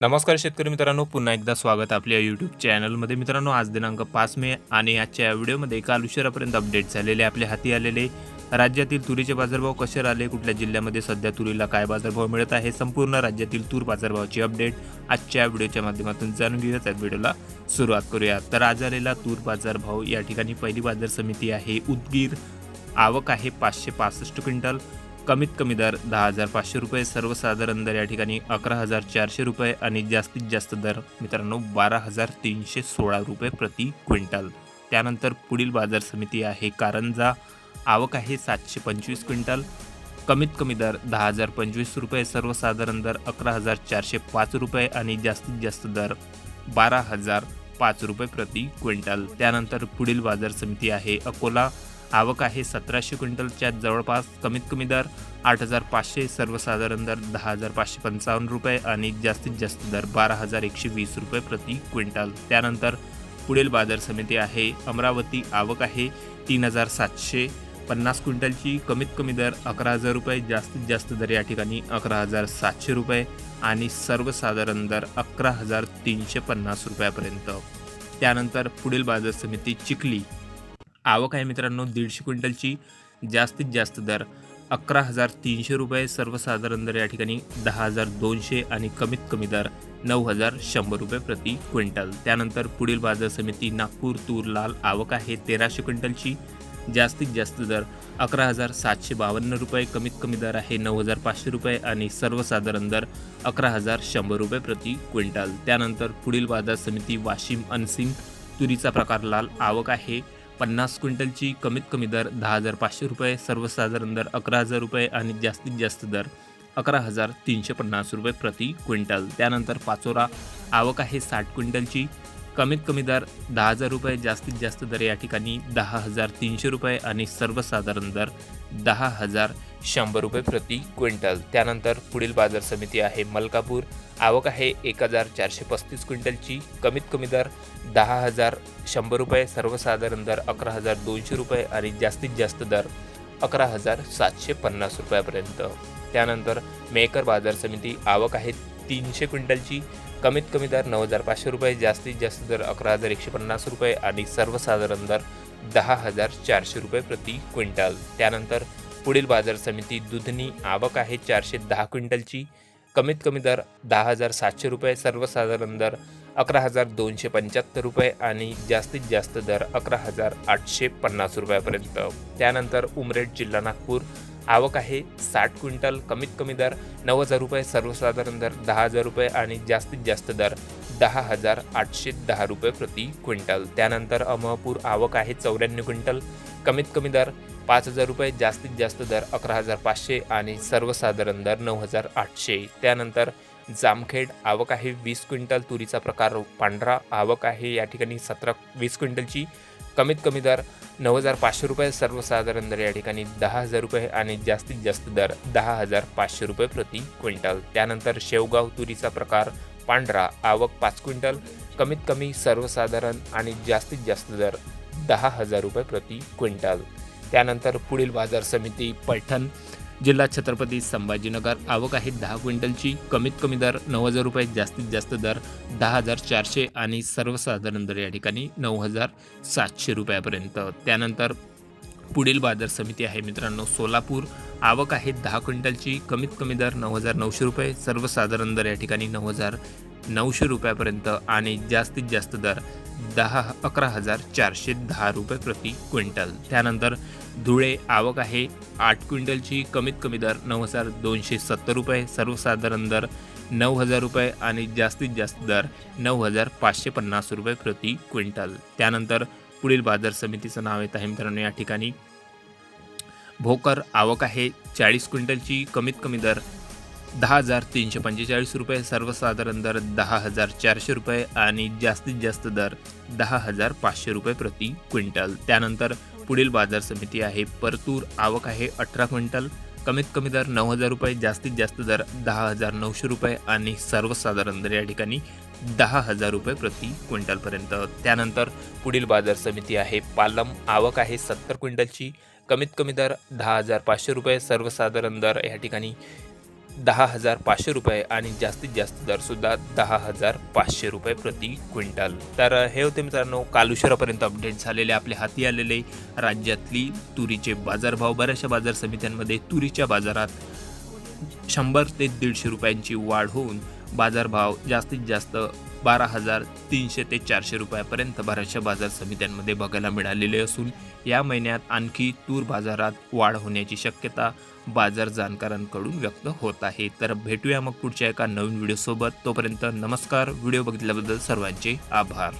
नमस्कार शेतकरी मित्रांनो पुन्हा एकदा स्वागत आपल्या यूट्यूब चॅनलमध्ये मित्रांनो आज दिनांक पाच मे आणि आजच्या या व्हिडिओमध्ये काल उशिरापर्यंत अपडेट झालेले आपल्या हाती आलेले राज्यातील तुरीचे बाजारभाव कसे राहिले कुठल्या जिल्ह्यामध्ये सध्या तुरीला काय बाजारभाव मिळत आहे संपूर्ण राज्यातील तूर बाजारभावाची अपडेट आजच्या व्हिडिओच्या माध्यमातून जाणून घेऊयाच या व्हिडिओला सुरुवात करूया. तर आज आलेला तूर बाजारभाव या ठिकाणी पहिली बाजार समिती आहे उदगीर. आवक आहे पाचशे पासष्ट क्विंटल. कमीत कमी दर दहा हजार पाचशे रुपये सर्वसाधारण दर या ठिकाणी अकरा हजार चारशे रुपये आणि जास्तीत जास्त दर मित्रांनो बारा हजार तीनशे सोळा रुपये प्रति क्विंटल. त्यानंतर पुढील बाजार समिती आहे कारंजा. आवक आहे सातशे पंचवीस क्विंटल. कमीत कमी दर दहा हजार पंचवीस रुपये सर्वसाधारण दर अकरा हजार चारशे पाच रुपये आणि जास्तीत जास्त दर बारा हजार पाच रुपये प्रति क्विंटल. त्यानंतर पुढील बाजार समिती आहे अकोला. आवक आहे सतराशे क्विंटलच्या जवळपास कमीत कमी दर आठ हजार पाचशे सर्वसाधारण दर दहा हजार पाचशे पंचावन्न रुपये आणि जास्तीत जास्त दर बारा हजार एकशे वीस रुपये प्रति क्विंटल. त्यानंतर पुढील बाजार समिती आहे. अमरावती आवक आहे तीन हजार सातशे पन्नास क्विंटलची कमीत कमी दर अकरा हजार रुपये जास्तीत जास्त दर या ठिकाणी अकरा हजार सातशे रुपये आणि सर्वसाधारण दर अकरा हजार तीनशे पन्नास रुपयापर्यंत. त्यानंतर पुढील बाजार समिती चिखली. आवक आहे मित्रांनो दीडशे क्विंटलची. जास्तीत जास्त दर अकरा हजार तीनशे रुपये सर्वसाधारण दर या ठिकाणी दहा हजार दोनशे आणि कमीत कमी दर नऊ हजार शंभर रुपये प्रति क्विंटल. त्यानंतर पुढील बाजार समिती नागपूर तूर लाल आवक आहे तेराशे क्विंटलची. जास्तीत जास्त दर अकरा हजार सातशे बावन्न रुपये कमीत कमी दर आहे नऊ हजार पाचशे रुपये आणि सर्वसाधारण दर अकरा हजार शंभर रुपये प्रति क्विंटल. त्यानंतर पुढील बाजार समिती वाशिम अनसिंग तुरीचा प्रकार लाल आवक आहे पन्नास क्विंटलची कमीत कमी दर दहा हजार पाचशे रुपये सर्वसाधारण दर अकरा हजार रुपये आणि जास्तीत जास्त दर अकरा हजार तीनशे पन्नास रुपये प्रति क्विंटल. त्यानंतर पाचोरा आवक आहे साठ क्विंटलची. कमीत कमी दर दहा हजार रुपये जास्तीत जास्त दर या ठिकाणी दहा हजार तीनशे रुपये आणि सर्वसाधारण दर दहा हजार शंभर रुपये प्रति क्विंटल. त्यानंतर पुढील बाजार समिती आहे मलकापूर. आवक आहे एक हजार चारशे पस्तीस क्विंटलची. कमीत कमी दर दहा हजार शंभर रुपये सर्वसाधारण दर अकरा हजार दोनशे रुपये आणि जास्तीत जास्त दर अकरा हजार सातशे पन्नास रुपयापर्यंत. त्यानंतर मेकर बाजार समिती आवक आहे तीनशे क्विंटलची कमीत कमी दर नऊ हजार पाचशे रुपये जास्तीत जास्त दर अकरा हजार एकशे पन्नास रुपये आणि सर्वसाधारण दर दहा हजार चारशे रुपये प्रति क्विंटल. त्यानंतर पुढील बाजार समिती दुधनी आवक आहे चारशे दहा क्विंटलची. कमीत कमी दर दहा हजार सातशे रुपये सर्वसाधारण दर अकरा हजार दोनशे पंच्याहत्तर रुपये आणि जास्तीत जास्त दर अकरा हजार आठशे पन्नास रुपयापर्यंत. त्यानंतर उमरेड जिल्हा नागपूर आवक आहे. साठ क्विंटल कमीत कमी दर नऊ हजार रुपये सर्वसाधारण दर दहा हजार रुपये आणि जास्तीत जास्त दर दहा हजार आठशे दहा रुपये प्रति क्विंटल. त्यानंतर अमळपूर आवक आहे चौऱ्याण्णव क्विंटल कमीत कमी दर पाच हजार रुपये जास्तीत जास्त दर अकरा हजार पाचशे आणि सर्वसाधारण दर नऊ हजार आठशे. त्यानंतर जामखेड आवक आहे वीस क्विंटल तुरीचा प्रकार पांढरा आवक आहे या ठिकाणी सतरा वीस क्विंटलची. कमीत कमी दर नऊ हजार पाचशे रुपये सर्वसाधारण दर या ठिकाणी दहा हजार रुपये आणि जास्तीत जास्त दर दहा हजार पाचशे रुपये प्रति क्विंटल. त्यानंतर शेवगाव तुरीचा प्रकार पांढरा आवक पाच क्विंटल कमीत कमी सर्वसाधारण आणि जास्तीत जास्त दर दहा हजार रुपये प्रति क्विंटल. त्यानंतर पुढील बाजार समिती पैठण जिल्हा छत्रपती संभाजीनगर. आवक आहे दहा क्विंटलची. कमीत कमी दर नऊ हजार रुपये जास्तीत जास्त दर दहा हजार चारशे आणि सर्वसाधारण दर या ठिकाणी नऊ हजार सातशे रुपयापर्यंत. त्यानंतर पुढील बाजार समिती आहे मित्रांनो सोलापूर. आवक आहे दहा क्विंटलची. कमीत कमी दर नऊ हजार नऊशे रुपये सर्वसाधारण दर या ठिकाणी नऊ हजार नऊशे रुपयापर्यंत आणि जास्तीत जास्त दर दहा अकरा हजार चारशे दहा रुपये प्रति क्विंटल. त्यानंतर धुळे आवक आहे. आठ क्विंटलची कमीत कमी दर नऊ हजार दोनशे सत्तर रुपये सर्वसाधारण दर नऊ हजार रुपये आणि जास्तीत जास्त दर नऊ हजार पाचशे पन्नास रुपये प्रति क्विंटल. त्यानंतर पुढील बाजार समितीचं नाव येत आहे मित्रांनो या ठिकाणी. भोकर आवक आहे. चाळीस क्विंटलची कमीत कमी दर दहा हजार तीनशे पंचेचाळीस रुपये सर्वसाधारण दर दहा हजार चारशे रुपये आणि जास्तीत जास्त दर दहा हजार पाचशे रुपये प्रति क्विंटल. त्यानंतर पुढील बाजार समिती आहे परतूर. आवक आहे अठरा क्विंटल. कमीत कमी दर नऊ हजार रुपये जास्तीत जास्त दर दहा हजार नऊशे रुपये आणि सर्वसाधारण दर या ठिकाणी दहा हजार रुपये प्रति क्विंटलपर्यंत. त्यानंतर पुढील बाजार समिती आहे पालम. आवक आहे सत्तर क्विंटलची. कमीत कमी दर दहा हजार पाचशे रुपये सर्वसाधारण दर या ठिकाणी दहा हजार पाचशे रुपये आणि जास्तीत जास्त दरसुद्धा दहा हजार पाचशे रुपये प्रति क्विंटल. तर हे होते मित्रांनो काल उशिरापर्यंत अपडेट झालेले आपले हाती आलेले राज्यातली तुरीचे बाजारभाव. बऱ्याचशा बाजार समित्यांमध्ये तुरीच्या बाजारात शंभर ते दीडशे रुपयांची वाढ होऊन बाजारभाव जास्तीत जास्त बारा हजार तीनशे ते चारशे रुपयापर्यंत बऱ्याचशा बाजार समित्यांमध्ये बघायला मिळालेले असून या महिन्यात आणखी तूर बाजारात वाढ होण्याची शक्यता बाजार जाणकारांकडून व्यक्त होत आहे. तर भेटूया मग पुढच्या एका नवीन व्हिडिओसोबत. तोपर्यंत नमस्कार. व्हिडिओ बघितल्याबद्दल सर्वांचे आभार.